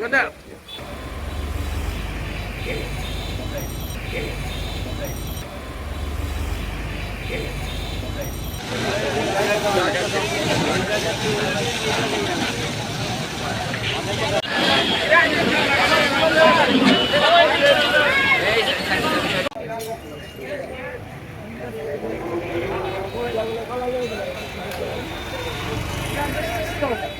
Let's go.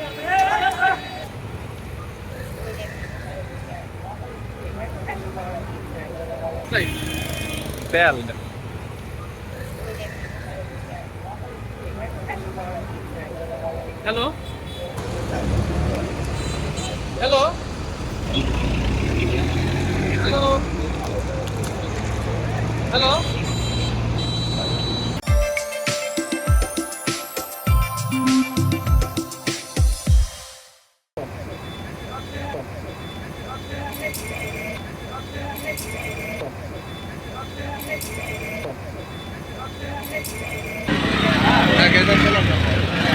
তেল। Hello? Hello? Hello? Hello?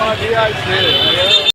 fazer as